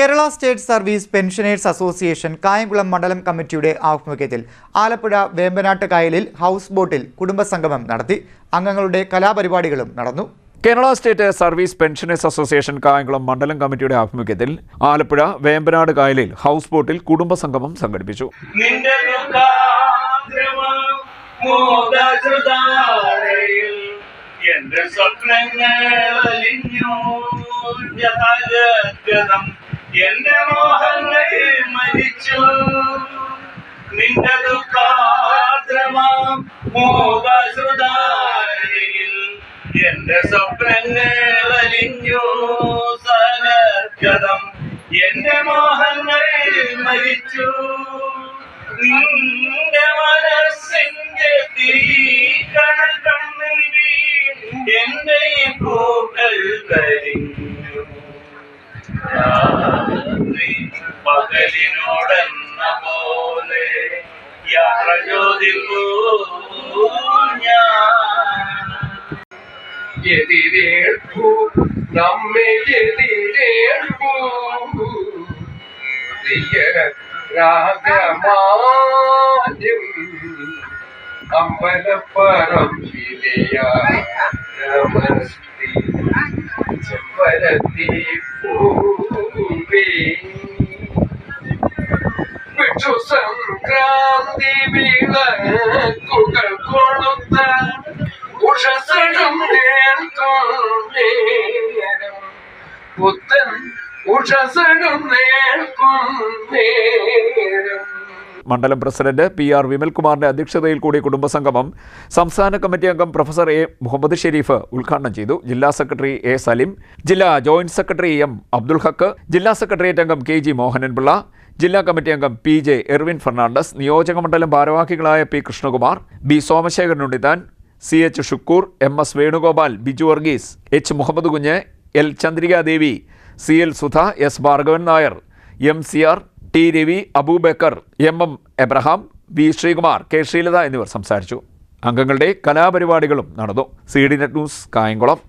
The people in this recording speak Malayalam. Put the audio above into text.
Kerala state service pensioners association Kayamkulam മണ്ഡലം കമ്മിറ്റിയുടെ ആഭിമുഖ്യത്തിൽ ആലപ്പുഴ വേമ്പനാട്ട് കായലിൽ ഹൗസ് ബോട്ടിൽ കുടുംബസംഗമം നടത്തി അംഗങ്ങളുടെ കലാപരിപാടികളും നടന്നു. Kerala state service pensioners association Kayamkulam മണ്ഡലം കമ്മിറ്റിയുടെ ആഭിമുഖ്യത്തിൽ ആലപ്പുഴ വേമ്പനാട് കായലിൽ ഹൗസ് ബോട്ടിൽ കുടുംബസംഗമം സംഘടിപ്പിച്ചു. എന്റെ സ്വപ്നങ്ങൾ അലിഞ്ഞു. ജാഗ്രതം എന്റെ മോഹങ്ങൾ മരിച്ചു. നിന്റെ ദുഃഖാദ്രമാം മോദാശ്രുതാരയിൽ എന്റെ സ്വപ്നങ്ങൾ അലിഞ്ഞു. സനഗതം എന്റെ മോഹങ്ങൾ മരിച്ചു. നിന്റെ മനസ്സിന്റെ തീക്കണൽ കണ്ണിൽ വീണ്. എന്റെ പൂക്കൾ കരിഞ്ഞു. രാത്രി പകലിനോടെന്ന പോലെ യാത്ര ചോദിക്കൂ എതിരേൽപ്പൂ നമ്മെ എതിരേൽപ്പൂ രാഗമാനും അമ്പലപ്പറമ്പിലെയ നമസ്തി ചെമ്പരത്തി സംക്രാന്തി വിളക്കുകൾ കൊളുത്ത ഉഷസടും നേർക്കും പുത്തൻ നേർക്കും മണ്ഡലം പ്രസിഡന്റ് പി ആർ വിമൽകുമാറിന്റെ അധ്യക്ഷതയിൽ കൂടിയ കുടുംബസംഗമം സംസ്ഥാന കമ്മിറ്റി അംഗം പ്രൊഫസർ എ മുഹമ്മദ് ഷെരീഫ് ഉദ്ഘാടനം ചെയ്തു. ജില്ലാ സെക്രട്ടറി എ സലിം ജില്ലാ joint secretary M Abdul Haq ജില്ലാ സെക്രട്ടേറിയറ്റ് അംഗം കെ ജി മോഹനൻപിള്ള ജില്ലാ കമ്മിറ്റി അംഗം പി ജെ എർവിൻ ഫെർണാണ്ടസ് നിയോജക മണ്ഡലം ഭാരവാഹികളായ P Krishnakumar B Somasekharan Unnithan C H Shukoor M S Venugopal Biju Varghese H Muhammad Kunju L Chandrikadevi C L Sudha S Bhargavan Nair M C R T Ravi Abubakar M M Abraham V Sreekumar K Sreelatha എന്നിവർ സംസാരിച്ചു. അംഗങ്ങളുടെ കലാപരിപാടികളും നടന്നു. C D net news Kayamkulam.